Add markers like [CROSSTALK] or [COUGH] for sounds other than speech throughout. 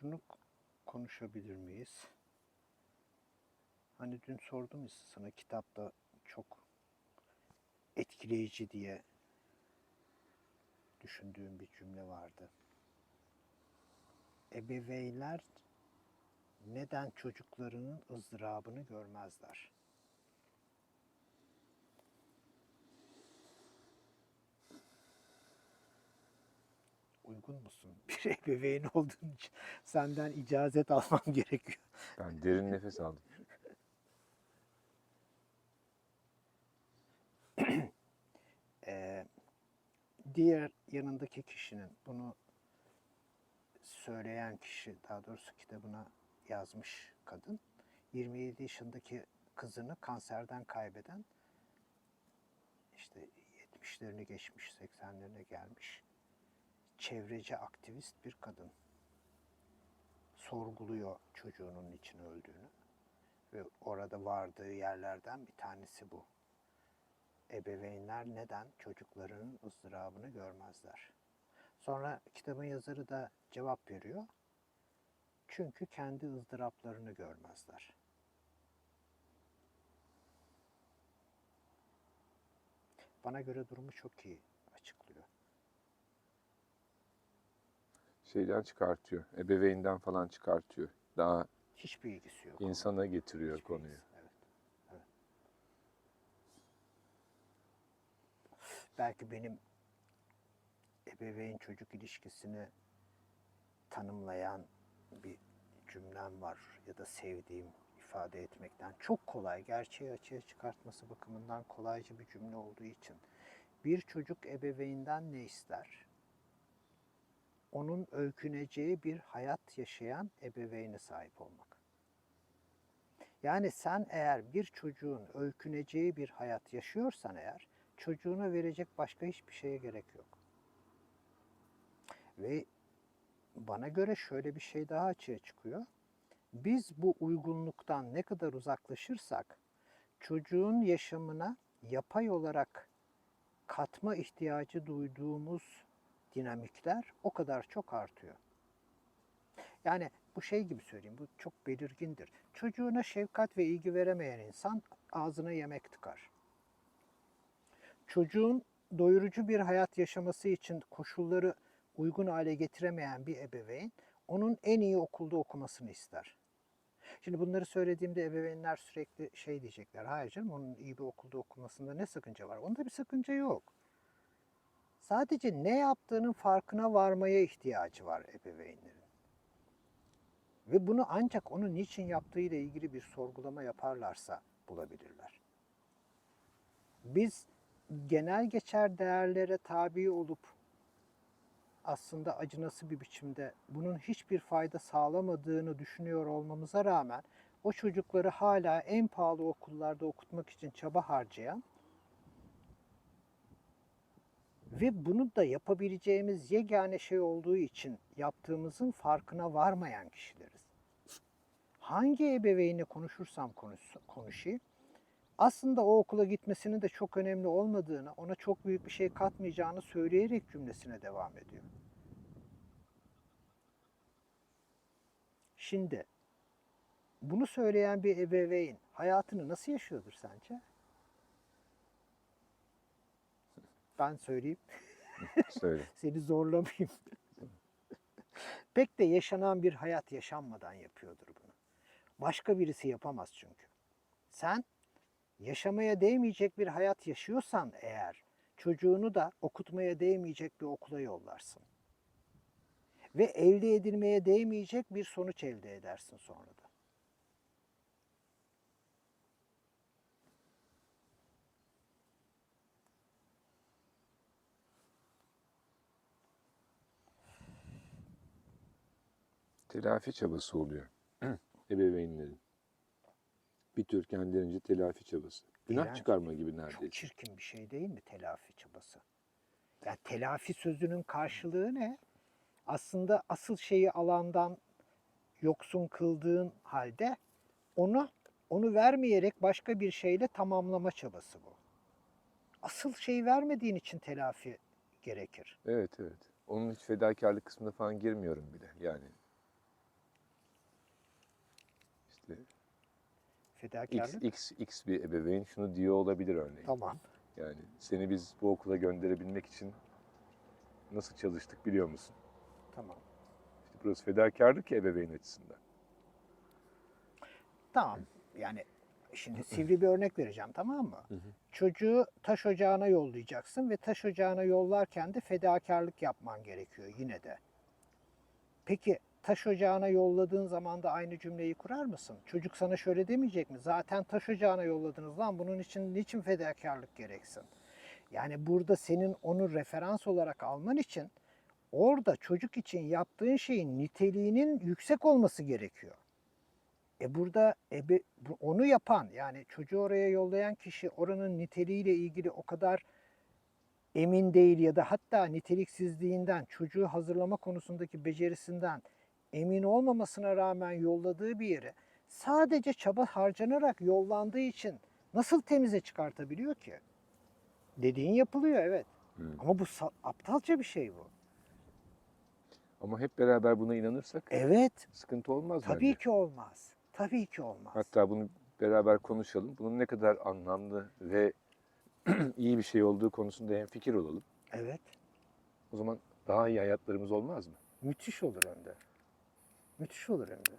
şunu konuşabilir miyiz? Hani dün sordum ya sana kitapta çok etkileyici diye düşündüğüm bir cümle vardı. Ebeveynler neden çocuklarının ızdırabını görmezler? Uygun musun? [LAUGHS] Bir ebeveyn olduğun için senden icazet almam [LAUGHS] gerekiyor. Ben derin nefes aldım. [CLEARS THROAT] Ee, diğer yanındaki kişinin bunu söyleyen kişi, daha doğrusu kitabına yazmış kadın, 27 yaşındaki kızını kanserden kaybeden, işte 70'lerini geçmiş, 80'lerine gelmiş, çevreci aktivist bir kadın. Sorguluyor çocuğunun için öldüğünü ve orada vardığı yerlerden bir tanesi bu ebeveynler neden çocuklarının ızdırabını görmezler? Sonra kitabın yazarı da cevap veriyor. Çünkü kendi ızdıraplarını görmezler. Bana göre durumu çok iyi açıklıyor. Şeyden çıkartıyor. Ebeveynden falan çıkartıyor. Daha Hiçbir ilgisi yok. insana getiriyor Hiçbir konuyu. ilgisi- Evet. evet. Belki benim ebeveyn çocuk ilişkisini tanımlayan bir cümlem var ya da sevdiğim ifade etmekten çok kolay, gerçeği açığa çıkartması bakımından kolayca bir cümle olduğu için bir çocuk ebeveynden ne ister? Onun öyküneceği bir hayat yaşayan ebeveyne sahip olmak. Yani sen eğer bir çocuğun öyküneceği bir hayat yaşıyorsan eğer çocuğuna verecek başka hiçbir şeye gerek yok. Ve bana göre şöyle bir şey daha açığa çıkıyor. Biz bu uygunluktan ne kadar uzaklaşırsak çocuğun yaşamına yapay olarak katma ihtiyacı duyduğumuz dinamikler o kadar çok artıyor. Yani bu şey gibi söyleyeyim, bu çok belirgindir. Çocuğuna şefkat ve ilgi veremeyen insan ağzına yemek tıkar. Çocuğun doyurucu bir hayat yaşaması için koşulları uygun hale getiremeyen bir ebeveyn onun en iyi okulda okumasını ister. Şimdi bunları söylediğimde ebeveynler sürekli şey diyecekler. Hayır canım onun iyi bir okulda okumasında ne sakınca var? Onda bir sakınca yok. Sadece ne yaptığının farkına varmaya ihtiyacı var ebeveynlerin. Ve bunu ancak onun niçin yaptığıyla ilgili bir sorgulama yaparlarsa bulabilirler. Biz genel geçer değerlere tabi olup aslında acınası bir biçimde bunun hiçbir fayda sağlamadığını düşünüyor olmamıza rağmen o çocukları hala en pahalı okullarda okutmak için çaba harcayan ve bunu da yapabileceğimiz yegane şey olduğu için yaptığımızın farkına varmayan kişileriz. Hangi ebeveynle konuşursam konuş, konuşayım, aslında o okula gitmesinin de çok önemli olmadığını, ona çok büyük bir şey katmayacağını söyleyerek cümlesine devam ediyor. Şimdi bunu söyleyen bir ebeveyn hayatını nasıl yaşıyordur sence? Ben söyleyeyim. [LAUGHS] Söyle. Seni zorlamayayım. [LAUGHS] Pek de yaşanan bir hayat yaşanmadan yapıyordur bunu. Başka birisi yapamaz çünkü. Sen yaşamaya değmeyecek bir hayat yaşıyorsan eğer çocuğunu da okutmaya değmeyecek bir okula yollarsın. Ve elde edilmeye değmeyecek bir sonuç elde edersin sonra da. Telafi çabası oluyor. Ebeveynlerin. Bir tür kendilerince telafi çabası. Günah İğrenç. çıkarma gibi Çok neredeyse. çirkin bir şey değil mi telafi çabası? Ya telafi sözünün karşılığı ne? Aslında asıl şeyi alandan yoksun kıldığın halde onu onu vermeyerek başka bir şeyle tamamlama çabası bu. Asıl şeyi vermediğin için telafi gerekir. Evet evet. Onun hiç fedakarlık kısmına falan girmiyorum bile. Yani işte X, Fedakarlık. X, X bir ebeveyn şunu diyor olabilir örneğin. Tamam. Yani seni biz bu okula gönderebilmek için nasıl çalıştık biliyor musun? Tamam. İşte burası fedakarlık ya ebeveyn açısından. Tamam. Yani şimdi [CLEARS THROAT] sivri bir örnek vereceğim tamam mı? Çocuğu taş ocağına yollayacaksın ve taş ocağına yollarken de fedakarlık yapman gerekiyor yine de. Peki taş ocağına yolladığın zaman da aynı cümleyi kurar mısın? Çocuk sana şöyle demeyecek mi? Zaten taş ocağına yolladınız lan bunun için niçin fedakarlık gereksin? Yani burada senin onu referans olarak alman için orada çocuk için yaptığın şeyin niteliğinin yüksek olması gerekiyor. E burada ebe, onu yapan yani çocuğu oraya yollayan kişi oranın niteliğiyle ilgili o kadar emin değil ya da hatta niteliksizliğinden çocuğu hazırlama konusundaki becerisinden emin olmamasına rağmen yolladığı bir yere sadece çaba harcanarak yollandığı için nasıl temize çıkartabiliyor ki? Dediğin yapılıyor evet. Hı. Ama bu aptalca bir şey bu. Ama hep beraber buna inanırsak Evet. sıkıntı olmaz Tabii bence. ki olmaz. Tabii ki olmaz. Hatta bunu beraber konuşalım. Bunun ne kadar anlamlı ve [CLEARS THROAT] iyi bir şey olduğu konusunda hemfikir olalım. Evet. O zaman daha iyi hayatlarımız olmaz mı? Müthiş olur hem de. Müthiş olur hem de.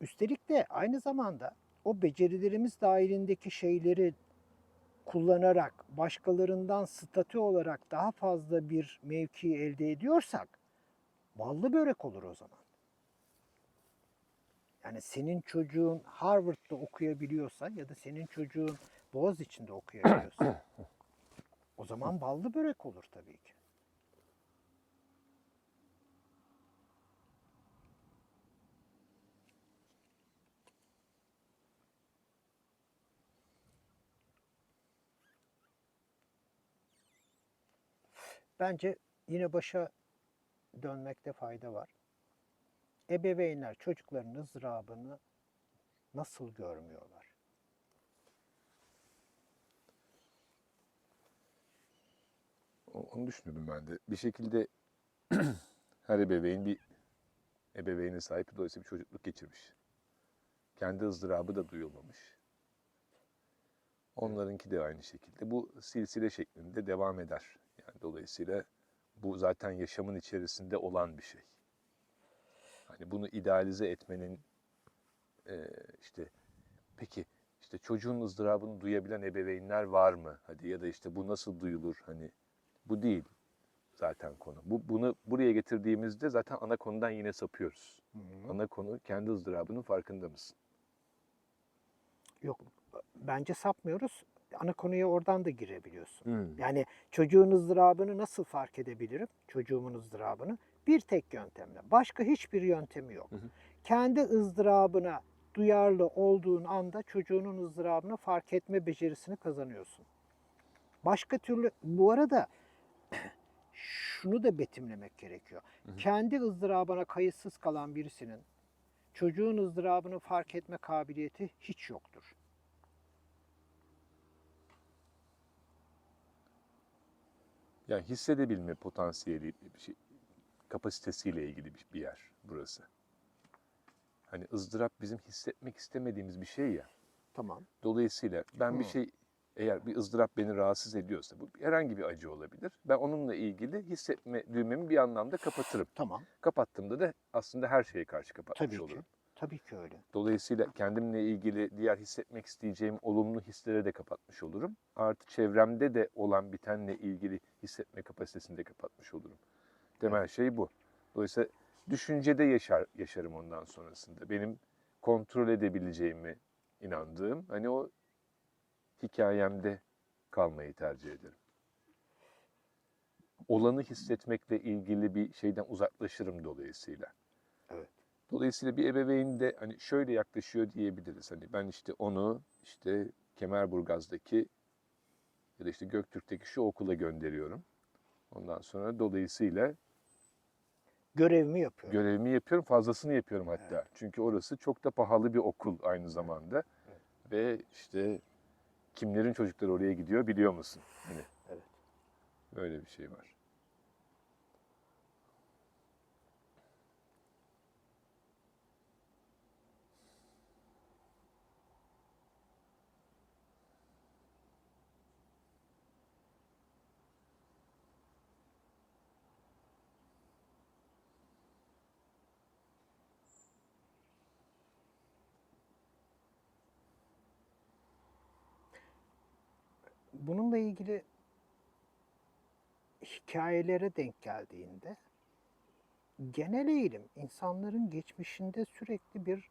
Üstelik de aynı zamanda o becerilerimiz dahilindeki şeyleri kullanarak başkalarından statü olarak daha fazla bir mevki elde ediyorsak ballı börek olur o zaman. Yani senin çocuğun Harvard'da okuyabiliyorsa ya da senin çocuğun Boğaziçi'nde okuyabiliyorsa [COUGHS] o zaman ballı börek olur tabii ki. Bence yine başa dönmekte fayda var. Ebeveynler çocukların ızdırabını nasıl görmüyorlar? Onu düşünüyordum ben de. Bir şekilde [CLEARS THROAT] her ebeveyn bir ebeveyne sahip dolayısıyla bir çocukluk geçirmiş. Kendi ızdırabı da duyulmamış. Onlarınki de aynı şekilde. Bu silsile şeklinde devam eder. Dolayısıyla bu zaten yaşamın içerisinde olan bir şey. Hani bunu idealize etmenin eee, işte peki işte çocuğun ızdırabını duyabilen ebeveynler var mı? Hadi ya da işte bu nasıl duyulur? Hani bu değil zaten konu. Bu bunu buraya getirdiğimizde zaten ana konudan yine sapıyoruz. Ana konu kendi ızdırabının farkında mısın? Yok bence sapmıyoruz. Ana konuya oradan da girebiliyorsun. Hmm. Yani çocuğun ızdırabını nasıl fark edebilirim? Çocuğumun ızdırabını bir tek yöntemle. Başka hiçbir yöntemi yok. Hı hı. Kendi ızdırabına duyarlı olduğun anda çocuğunun ızdırabını fark etme becerisini kazanıyorsun. Başka türlü bu arada [CLEARS THROAT] şunu da betimlemek gerekiyor. Hı hı. Kendi ızdırabına kayıtsız kalan birisinin çocuğun ızdırabını fark etme kabiliyeti hiç yoktur. Yani hissedebilme potansiyeli, bir şey, kapasitesiyle ilgili bir- bir yer burası. Hani ızdırap bizim hissetmek istemediğimiz bir şey ya. Tamam. Dolayısıyla ben bir Hı. şey eğer bir ızdırap beni rahatsız ediyorsa bu herhangi bir acı olabilir. Ben onunla ilgili hissetme düğmemi bir anlamda kapatırım. Tamam. Kapattığımda da aslında her şeye karşı kapatmış Tabii ki. olurum. Tabii ki öyle. Dolayısıyla kendimle ilgili diğer hissetmek isteyeceğim olumlu hisleri de kapatmış olurum. Artı çevremde de olan bitenle ilgili hissetme kapasitesini de kapatmış olurum. Temel şey bu. Dolayısıyla düşüncede yaşar, yaşarım ondan sonrasında. Benim kontrol edebileceğimi inandığım, hani o hikayemde kalmayı tercih ederim. Olanı hissetmekle ilgili bir şeyden uzaklaşırım dolayısıyla. Evet. Dolayısıyla bir ebeveyn de hani şöyle yaklaşıyor diyebiliriz. Hani ben işte onu işte Kemerburgaz'daki ya da işte Göktürk'teki şu okula gönderiyorum. Ondan sonra dolayısıyla Görevimi yapıyorum. görevimi yapıyorum, fazlasını yapıyorum hatta. Çünkü orası çok da pahalı bir okul aynı zamanda. Ve işte kimlerin çocukları oraya gidiyor biliyor musun? Hani Evet. böyle bir şey var. Bununla ilgili hikayelere denk geldiğinde genel eğilim insanların geçmişinde sürekli bir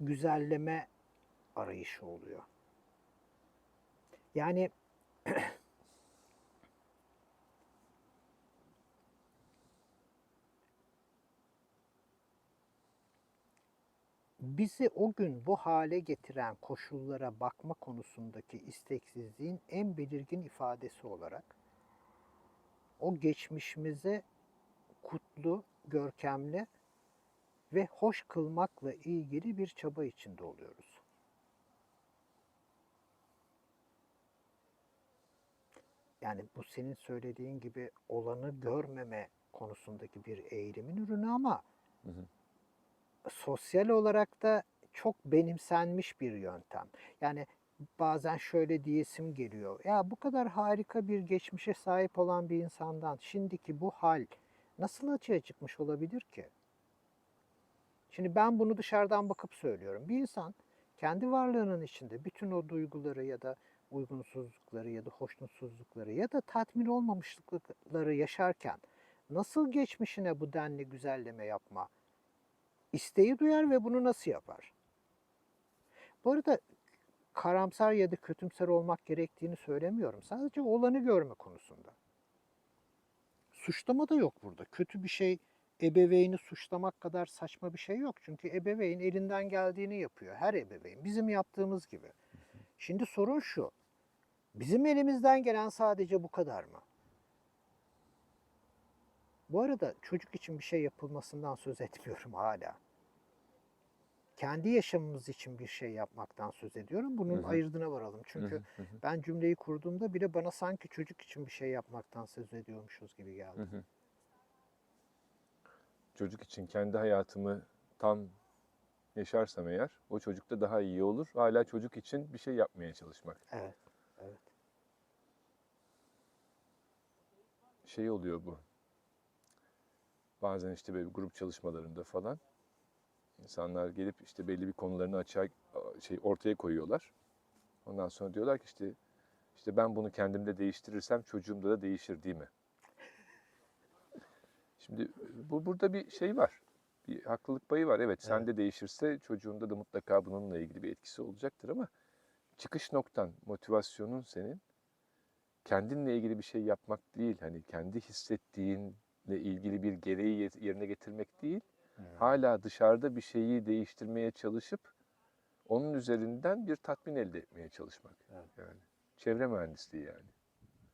güzelleme arayışı oluyor. Yani [CLEARS THROAT] bizi o gün bu hale getiren koşullara bakma konusundaki isteksizliğin en belirgin ifadesi olarak o geçmişimize kutlu, görkemli ve hoş kılmakla ilgili bir çaba içinde oluyoruz. Yani bu senin söylediğin gibi olanı görmeme konusundaki bir eğilimin ürünü ama Hı hı. Sosyal olarak da çok benimsenmiş bir yöntem. Yani bazen şöyle diyesim geliyor. Ya bu kadar harika bir geçmişe sahip olan bir insandan şimdiki bu hal nasıl açığa çıkmış olabilir ki? Şimdi ben bunu dışarıdan bakıp söylüyorum. Bir insan kendi varlığının içinde bütün o duyguları ya da uygunsuzlukları ya da hoşnutsuzlukları ya da tatmin olmamışlıkları yaşarken nasıl geçmişine bu denli güzelleme yapma isteği duyar ve bunu nasıl yapar? Bu arada karamsar ya da kötümser olmak gerektiğini söylemiyorum. Sadece olanı görme konusunda. Suçlama da yok burada. Kötü bir şey ebeveyni suçlamak kadar saçma bir şey yok. Çünkü ebeveyn elinden geldiğini yapıyor. Her ebeveyn. Bizim yaptığımız gibi. Şimdi sorun şu. Bizim elimizden gelen sadece bu kadar mı? Bu arada çocuk için bir şey yapılmasından söz etmiyorum hala. Kendi yaşamımız için bir şey yapmaktan söz ediyorum. Bunun Hı hı. ayırdına varalım. Çünkü hı, hı hı, ben cümleyi kurduğumda bile bana sanki çocuk için bir şey yapmaktan söz ediyormuşuz gibi geldi. hı hı. Çocuk için kendi hayatımı tam yaşarsam eğer o çocukta daha iyi olur. Hala çocuk için bir şey yapmaya çalışmak. Evet, evet. şey oluyor bu. Bazen işte böyle grup çalışmalarında falan insanlar gelip işte belli bir konularını açığa şey ortaya koyuyorlar. Ondan sonra diyorlar ki işte işte ben bunu kendimde değiştirirsem çocuğumda da değişir değil mi? Şimdi bu burada bir şey var. Bir haklılık payı var. Evet sende değişirse çocuğunda da mutlaka bununla ilgili bir etkisi olacaktır ama çıkış noktan, motivasyonun senin kendinle ilgili bir şey yapmak değil. Hani kendi hissettiğinle ilgili bir gereği ye- yerine getirmek değil. Hala dışarıda bir şeyi değiştirmeye çalışıp onun üzerinden bir tatmin elde etmeye çalışmak. Evet. Yani çevre mühendisliği yani.